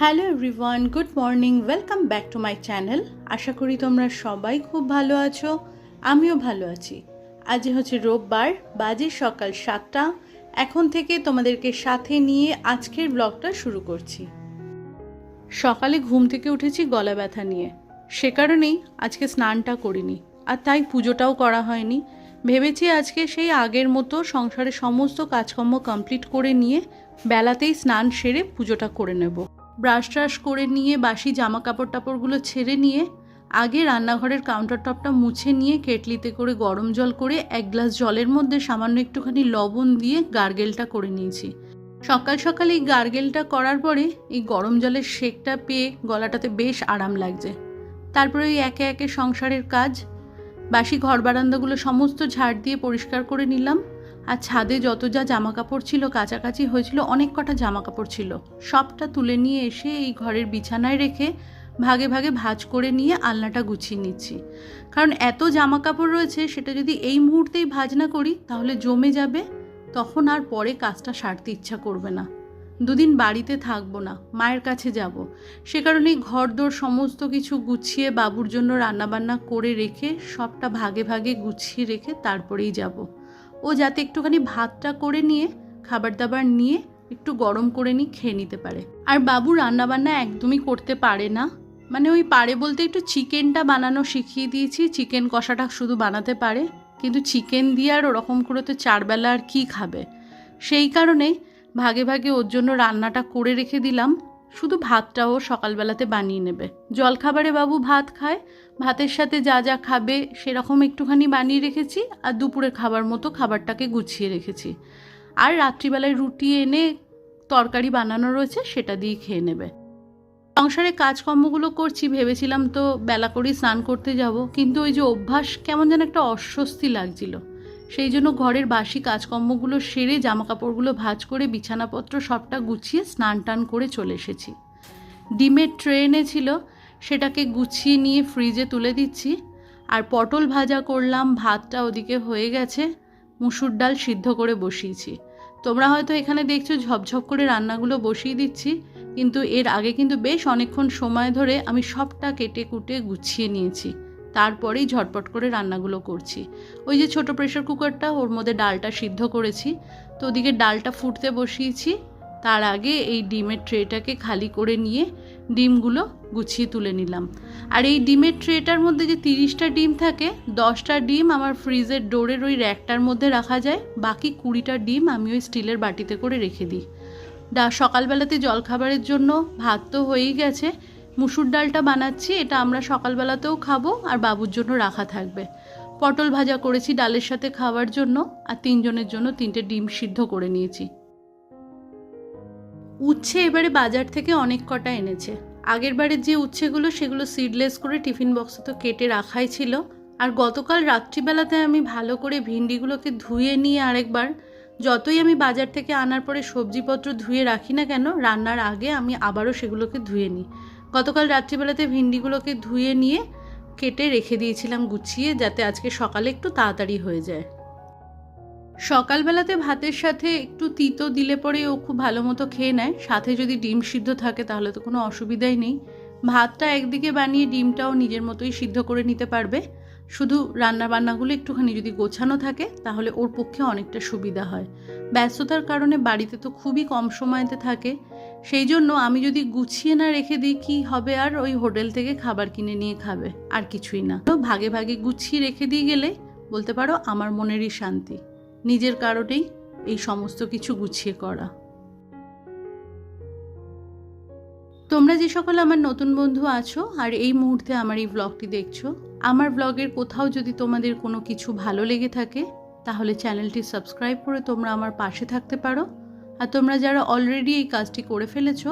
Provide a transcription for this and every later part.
Hello everyone good morning welcome back to my channel আশা করি তোমরা সবাই খুব ভালো আছো, আমিও ভালো আছি। আজ হচ্ছে রোববার, বাজে সকাল সাতটা। এখন থেকে তোমাদেরকে সাথে নিয়ে আজকের ব্লগটা শুরু করছি। সকালে ঘুম থেকে উঠেছি গলা ব্যথা নিয়ে। সে কারণেই আজকে স্নানটা করিনি, আর তাই পুজোটাও করা হয়নি। ভেবেছি আজকে সেই আগের মতো সংসারের সমস্ত কাজকর্ম কমপ্লিট করে নিয়ে বেলাতেই স্নান সেরে পুজোটা করে নেব। ব্রাশ ট্রাশ করে নিয়ে, বাসি জামা কাপড় টাপড়গুলো ছেড়ে নিয়ে, আগে রান্নাঘরের কাউন্টার টপটা মুছে নিয়ে কেটলিতে করে গরম জল করে এক গ্লাস জলের মধ্যে সামান্য একটুখানি লবণ দিয়ে গার্গেলটা করে নিয়েছি। সকাল সকাল এই গার্গেলটা করার পরে এই গরম জলের শেকটা পেয়ে গলাটাতে বেশ আরাম লাগছে। তারপরে ওই একে একে সংসারের কাজ, বাসি ঘর বারান্দাগুলো সমস্ত ঝাড় দিয়ে পরিষ্কার করে নিলাম। আর ছাদে যত যা জামা কাপড় ছিল, কাছাকাছি হয়েছিল, অনেক কটা জামা কাপড় ছিল। সবটা তুলে নিয়ে এসে এই ঘরের বিছানায় রেখে ভাগে ভাগে ভাজ করে নিয়ে আলনাটা গুছিয়ে নিচ্ছি। কারণ এত জামা কাপড় রয়েছে, সেটা যদি এই মুহূর্তেই ভাজ না করি, তাহলে জমে যাবে, তখন আর পরে কাজটা সারতে ইচ্ছা করবে না। দুদিন বাড়িতে থাকব না, মায়ের কাছে যাব। সে কারণেই ঘরদোর সমস্ত কিছু গুছিয়ে বাবুর জন্য রান্নাবান্না করে রেখে সবটা ভাগে ভাগে গুছিয়ে রেখে তারপরেই যাব। ও যাতে একটুখানি ভাতটা করে নিয়ে খাবার দাবার নিয়ে একটু গরম করে নিয়ে খেয়ে নিতে পারে। আর বাবু রান্নাবান্না একদমই করতে পারে না। মানে ওই পারে বলতে একটু চিকেনটা বানানো শিখিয়ে দিয়েছি, চিকেন কষাটা শুধু বানাতে পারে। কিন্তু চিকেন দিয়ে আর ওরকম করে তো চারবেলা আর কী খাবে? সেই কারণেই ভাগে ভাগে ওর জন্য রান্নাটা করে রেখে দিলাম। শুধু ভাতটাও সকালবেলাতে বানিয়ে নেবে। জলখাবারে বাবু ভাত খায়, ভাতের সাথে যা যা খাবে সেরকম একটুখানি বানিয়ে রেখেছি আর দুপুরে খাবার মতো খাবারটাকে গুছিয়ে রেখেছি। আর রাত্রিবেলায় রুটি এনে তরকারি বানানো রয়েছে সেটা দিয়ে খেয়ে নেবে। সংসারে কাজকর্মগুলো করছি, ভেবেছিলাম তো বেলা করেই স্নান করতে যাব, কিন্তু ওই যে অভ্যাস কেমন যেন একটা অস্বস্তি লাগছিল। সেই জন্য ঘরের বাসি কাজকর্মগুলো সেরে জামাকাপড়গুলো ভাজ করে বিছানাপত্র সবটা গুছিয়ে স্নান টান করে চলে এসেছি। ডিমের ট্রে এনেছিল, সেটাকে গুছিয়ে নিয়ে ফ্রিজে তুলে দিচ্ছি। আর পটল ভাজা করলাম, ভাতটা ওদিকে হয়ে গেছে, মুসুর ডাল সিদ্ধ করে বসিয়েছি। তোমরা হয়তো এখানে দেখছ ঝপঝপ করে রান্নাগুলো বসিয়ে দিচ্ছি, কিন্তু এর আগে কিন্তু বেশ অনেকক্ষণ সময় ধরে আমি সবটা কেটে কুটে গুছিয়ে নিয়েছি। তারপরেই ঝটপট করে রান্নাগুলো করছি। ওই যে ছোট প্রেশার কুকারটা ওর মধ্যে ডালটা সিদ্ধ করেছি। তো ওদিকে ডালটা ফুটতে বসিয়েছি। তার আগে এই ডিমের ট্রেটাকে খালি করে নিয়ে ডিমগুলো গুছিয়ে তুলে নিলাম। আর এই ডিমের ট্রেটার মধ্যে যে তিরিশটা ডিম থাকে, দশটা ডিম আমার ফ্রিজের ডোরের ওই র্যাকটার মধ্যে রাখা যায়। বাকি কুড়িটা ডিম আমি ওই স্টিলের বাটিতে করে রেখে দিই। ডা সকালবেলাতে জলখাবারের জন্য ভাত তো হয়েই গেছে। মুসুর ডালটা বানাচ্ছি, এটা আমরা সকালবেলাতেও খাব আর বাবুর জন্য রাখা থাকবে। পটল ভাজা করেছি ডালের সাথে খাওয়ার জন্য আর তিনজনের জন্য তিনটে ডিম সিদ্ধ করে নিয়েছি। উচ্ছে এবারে বাজার থেকে অনেক কটা এনেছে। আগের বারের যে উচ্ছেগুলো, সেগুলো সিডলেস করে টিফিন বক্সে তো কেটে রাখাই ছিল। আর গতকাল রাত্রিবেলাতে আমি ভালো করে ভিন্ডিগুলোকে ধুয়ে নিয়ে আরেকবার, যতই আমি বাজার থেকে আনার পরে সবজিপত্র ধুয়ে রাখি না কেন, রান্নার আগে আমি আবারও সেগুলোকে ধুয়ে নিই। গতকাল রাত্রিবেলাতে ভিন্ডিগুলোকে ধুয়ে নিয়ে কেটে রেখে দিয়েছিলাম গুছিয়ে, যাতে আজকে সকালে একটু তাড়াতাড়ি হয়ে যায়। সকালবেলাতে ভাতের সাথে একটু তিতো দিলে পরে ও খুব ভালো মতো খেয়ে নেয়। সাথে যদি ডিম সিদ্ধ থাকে, তাহলে তো কোনো অসুবিধাই নেই। ভাতটা একদিকে বানিয়ে ডিমটাও নিজের মতোই সিদ্ধ করে নিতে পারবে। শুধু রান্না বান্নাগুলো একটুখানি যদি গোছানো থাকে, তাহলে ওর পক্ষে অনেকটা সুবিধা হয়। ব্যস্ততার কারণে বাড়িতে তো খুবই কম সময়তে থাকে। সেই জন্য আমি যদি গুছিয়ে না রেখে দিই, কি হবে আর ওই হোটেল থেকে খাবার কিনে নিয়ে খাবে? আর কিছুই না। তো ভাগে ভাগে গুছিয়ে রেখে দিয়ে গেলে, বলতে পারো আমার মনেরই শান্তি। নিজের কারণেই এই সমস্ত কিছু গুছিয়ে করা। তোমরা যে সকল আমার নতুন বন্ধু আছো, আর এই মুহূর্তে আমার এই ব্লগটি দেখছ আমার ব্লগের কোথাও যদি তোমাদের কোনো কিছু ভালো লেগে থাকে, তাহলে চ্যানেলটি সাবস্ক্রাইব করে তোমরা আমার পাশে থাকতে পারো। আর তোমরা যারা অলরেডি এই কাজটি করে ফেলেছো,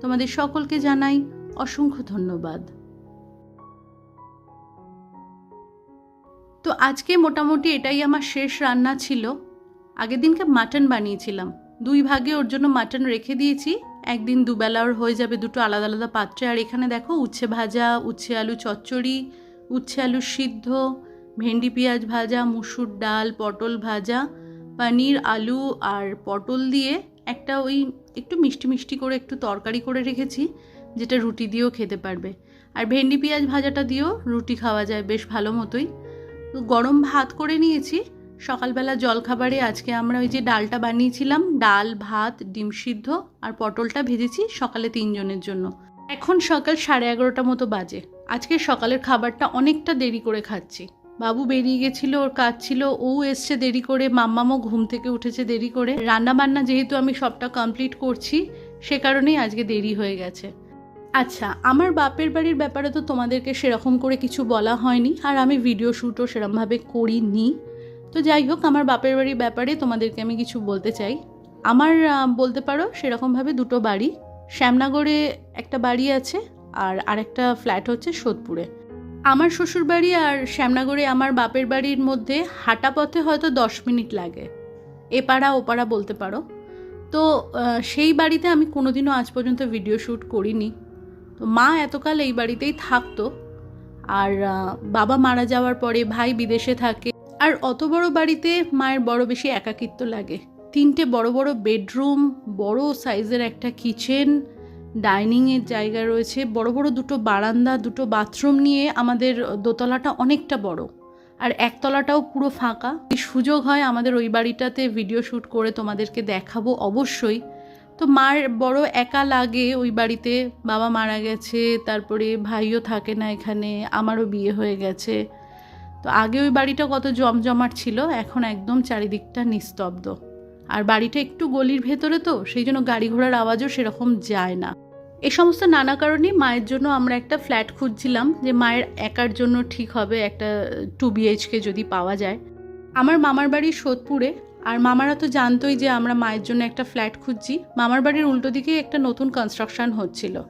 তোমাদের সকলকে জানাই অসংখ্য ধন্যবাদ। তো আজকে মোটামুটি এটাই আমার শেষ রান্না ছিল। আগের দিনকে মাটন বানিয়েছিলাম। দুই ভাগে ওর জন্য মাটন রেখে দিয়েছি। একদিন দুবেলা ওর হয়ে যাবে দুটো আলাদা আলাদা পাত্রে। আর এখানে দেখো উচ্ছে ভাজা, উচ্ছে আলু চচ্চড়ি উচ্ছে আলু সিদ্ধ, ভেন্ডি পেঁয়াজ ভাজা, মুসুর ডাল, পটল ভাজা, পনির, আলু আর পটল দিয়ে একটা ওই একটু মিষ্টি মিষ্টি করে একটু তরকারি করে রেখেছি, যেটা রুটি দিয়েও খেতে পারবে। আর ভেন্ডি পেঁয়াজ ভাজাটা দিয়েও রুটি খাওয়া যায় বেশ ভালো মতোই। তো গরম ভাত করে নিয়েছি। সকালবেলা জলখাবারে আজকে আমরা ওই যে ডালটা বানিয়েছিলাম, ডাল, ভাত, ডিম সিদ্ধ আর পটলটা ভেজেছি সকালে তিনজনের জন্য। এখন সকাল সাড়ে এগারোটা মতো বাজে। আজকে সকালের খাবারটা অনেকটা দেরি করে খাচ্ছি। বাবু বেরিয়ে গেছিল, ওর কাজ ছিল, ও এসছে দেরি করে, মাম্মামও ঘুম থেকে উঠেছে দেরি করে। রান্না বান্না যেহেতু আমি সবটা কমপ্লিট করছি, সে কারণেই আজকে দেরি হয়ে গেছে। আচ্ছা আমার বাপের বাড়ির ব্যাপারে তো তোমাদেরকে সেরকম করে কিছু বলা হয়নি, আর আমি ভিডিও শ্যুটও সেরকমভাবে করিনি। তো যাই হোক, আমার বাপের বাড়ির ব্যাপারে তোমাদেরকে আমি কিছু বলতে চাই। আমার বলতে পারো, সেরকমভাবে দুটো বাড়ি। শ্যামনগরে একটা বাড়ি আছে আর আরেকটা ফ্ল্যাট হচ্ছে সোদপুরে। আমার শ্বশুর বাড়ি আর শ্যামনগরে আমার বাপের বাড়ির মধ্যে হাঁটা পথে হয়তো দশ মিনিট লাগে। এপাড়া ওপাড়া বলতে পারো। তো সেই বাড়িতে আমি কোনোদিনও আজ পর্যন্ত ভিডিও শ্যুট করিনি। তো মা এতকাল এই বাড়িতেই থাকতো। আর বাবা মারা যাওয়ার পরে ভাই বিদেশে থাকে। আর অত বড় বাড়িতে মায়ের বড় বেশি একাকিত্ব লাগে। তিনটে বড় বড় বেডরুম, বড় সাইজের একটা কিচেন ডাইনিংয়ের জায়গা রয়েছে। বড় বড় দুটো বারান্দা, দুটো বাথরুম নিয়ে আমাদের দোতলাটা অনেকটা বড়। আর একতলাটাও পুরো ফাঁকা। সুযোগ হয় আমাদের ওই বাড়িটাতে ভিডিও শ্যুট করে তোমাদেরকে দেখাবো অবশ্যই। তো মার বড় একা লাগে ওই বাড়িতে। বাবা মারা গেছে, তারপরে ভাইও থাকে না এখানে, আমারও বিয়ে হয়ে গেছে। তো আগে ওই বাড়িটা কত জমজমাট ছিল, এখন একদম চারিদিকটা নিস্তব্ধ। আর বাড়িটা একটু গলির ভেতরে তো, সেই জন্য গাড়ি ঘোড়ার আওয়াজও সেরকম যায় না। এই সমস্ত নানা কারণেই মায়ের জন্য আমরা একটা ফ্ল্যাট খুঁজছিলাম যে মায়ের একার জন্য ঠিক হবে একটা টু বিএইচকে যদি পাওয়া যায়। আমার মামার বাড়ি সোদপুরে, আর মামারা তো জানতোই যে আমরা মায়ের জন্য একটা ফ্ল্যাট খুঁজছি। মামার বাড়ির উল্টো দিকে একটা নতুন কনস্ট্রাকশন হচ্ছিল।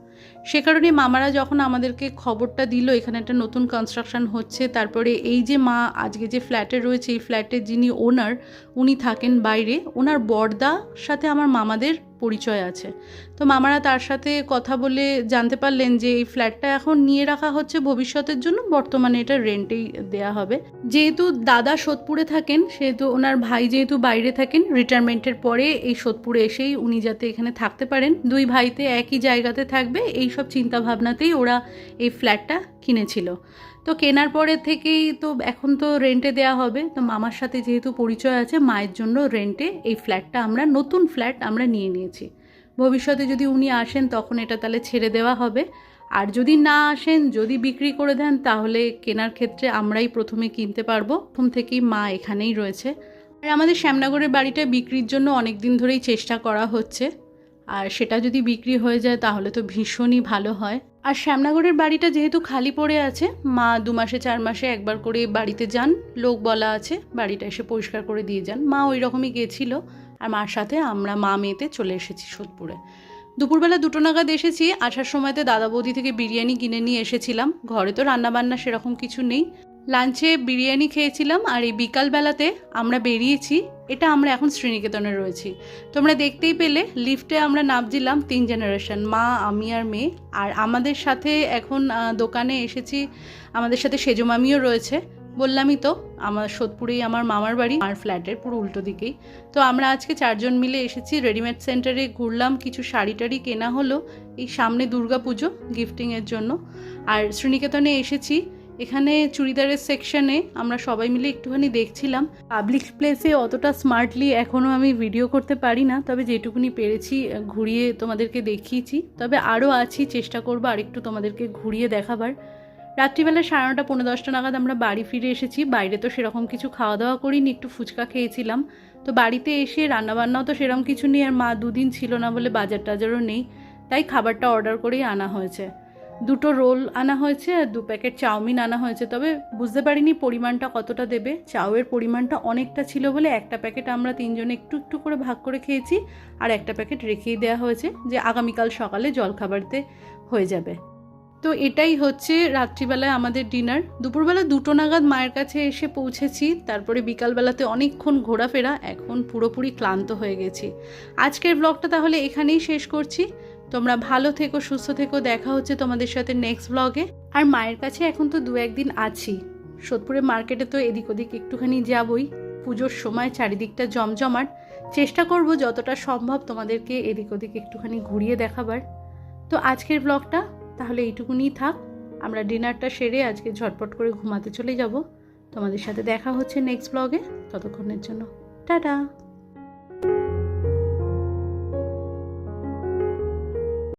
সে কারণে মামারা যখন আমাদেরকে খবরটা দিল, এখানে একটা নতুন কনস্ট্রাকশন হচ্ছে, তারপরে এই যে মা আজকে যে ফ্ল্যাটে রয়েছে, এই ফ্ল্যাটের যিনি ওনার উনি থাকেন বাইরে ওনার বর্দার সাথে আমার মামাদের পরিচয় আছে। তো মামারা তার সাথে কথা বলে জানতে পারলেন যে এই ফ্ল্যাটটা এখন নিয়ে রাখা হচ্ছে ভবিষ্যতের জন্য, বর্তমানে এটা রেন্টেই দেয়া হবে। যেহেতু দাদা সোদপুরে থাকেন, সেহেতু ওনার ভাই যেহেতু বাইরে থাকেন রিটায়ারমেন্টের পরে এই সোদপুরে এসেই উনি যাতে এখানে থাকতে পারেন। দুই ভাইতে একই জায়গাতে থাকবে, এই সব চিন্তা ভাবনাতেই ওরা এই ফ্ল্যাটটা কিনেছিল। তো কেনার পরে থেকেই তো এখন তো রেন্টে দেওয়া হবে। তো মামার সাথে যেহেতু পরিচয় আছে, মায়ের জন্য রেন্টে এই ফ্ল্যাটটা আমরা, নতুন ফ্ল্যাট আমরা নিয়ে নিয়েছি। ভবিষ্যতে যদি উনি আসেন, তখন এটা তাহলে ছেড়ে দেওয়া হবে। আর যদি না আসেন, যদি বিক্রি করে দেন, তাহলে কেনার ক্ষেত্রে আমরাই প্রথমে কিনতে পারব। প্রথম থেকেই মা এখানেই রয়েছে। আর আমাদের শ্যামনগরের বাড়িটা বিক্রির জন্য অনেক দিন ধরেই চেষ্টা করা হচ্ছে। আর সেটা যদি বিক্রি হয়ে যায়, তাহলে তো ভীষণই ভালো হয়। আর শ্যামনগরের বাড়িটা যেহেতু খালি পড়ে আছে, মা দু মাসে চার মাসে একবার করে বাড়িতে যান, লোক বলা আছে, বাড়িটা এসে পরিষ্কার করে দিয়ে যান। মা ওই রকমই গেছিল, আর মার সাথে আমরা মা মেয়েতে চলে এসেছি সোদপুরে। দুপুরবেলা দুটো নাগাদ এসেছি, আসার সময়তে দাদা বৌদি থেকে বিরিয়ানি কিনে নিয়ে এসেছিলাম। ঘরে তো রান্নাবান্না সেরকম কিছু নেই লাঞ্চে বিরিয়ানি খেয়েছিলাম আর এই বিকালবেলাতে আমরা বেরিয়েছি। এটা আমরা এখন শ্রীনিকেতনে রয়েছি। তোমরা দেখতেই পেলে লিফটে আমরা নামছিলাম তিন জেনারেশন মা, আমি আর মেয়ে। আর আমাদের সাথে এখন দোকানে এসেছি, আমাদের সাথে সেজো মামিও রয়েছে। বললামই তো, আমার সোদপুরেই আমার মামার বাড়ি, আর ফ্ল্যাটের পুরো উল্টো দিকেই। তো আমরা আজকে চারজন মিলে এসেছি রেডিমেড সেন্টারে ঘুরলাম, কিছু শাড়ি টাড়ি কেনা হলো, এই সামনে দুর্গা পুজো গিফটিংয়ের জন্য। আর শ্রীনিকেতনে এসেছি এখানে চুড়িদারের সেকশনে আমরা সবাই মিলে একটুখানি দেখছিলাম। পাবলিক প্লেসে অতটা স্মার্টলি এখনও আমি ভিডিও করতে পারি না, তবে যেটুকুনি পেরেছি ঘুরিয়ে তোমাদেরকে দেখিয়েছি। তবে আরও আছি, চেষ্টা করব আরেকটু তোমাদেরকে ঘুরিয়ে দেখাবার। রাত্রিবেলা সাড়ে নটা পনেরো দশটা নাগাদ আমরা বাড়ি ফিরে এসেছি। বাইরে তো সেরকম কিছু খাওয়া দাওয়া করিনি, একটু ফুচকা খেয়েছিলাম। তো বাড়িতে এসে রান্নাবান্নাও তো সেরকম কিছু নেই, আর মা দুদিন ছিল না বলে বাজার টাজারও নেই। তাই খাবারটা অর্ডার করেই আনা হয়েছে। দুটো রোল আনা হয়েছে আর দু প্যাকেট চাউমিন আনা হয়েছে। তবে বুঝতে পারিনি পরিমাণটা কতটা দেবে। চাউয়ের পরিমাণটা অনেকটা ছিল বলে একটা প্যাকেট আমরা তিনজনে একটু একটু করে ভাগ করে খেয়েছি আর একটা প্যাকেট রেখেই দেওয়া হয়েছে যে আগামীকাল সকালে জলখাবারতে হয়ে যাবে। তো এটাই হচ্ছে রাত্রিবেলায় আমাদের ডিনার। দুপুরবেলা দুটো নাগাদ মায়ের কাছে এসে পৌঁছেছি। তারপরে বিকালবেলাতে অনেকক্ষণ ঘোরাফেরা। এখন পুরোপুরি ক্লান্ত হয়ে গেছি। আজকের ব্লগটা তাহলে এখানেই শেষ করছি। তোমরা ভালো থেকো, সুস্থ থেকো। দেখা হচ্ছে তোমাদের সাথে নেক্সট ব্লগে আর মায়ের কাছে এখন তো দু একদিন আছি। সোদপুরে মার্কেটে তো এদিক ওদিক একটুখানি যাবই। পুজোর সময় চারিদিকটা জমজমাট। চেষ্টা করব যতটা সম্ভব তোমাদেরকে এদিক ওদিক একটুখানি ঘুরিয়ে দেখাবার। তো আজকের ব্লগটা তাহলে এইটুকুনি থাক। আমরা ডিনারটা সেরে আজকে ঝটপট করে ঘুমাতে চলে যাব। তোমাদের সাথে দেখা হচ্ছে নেক্সট ব্লগে ততক্ষণের জন্য। টাটা!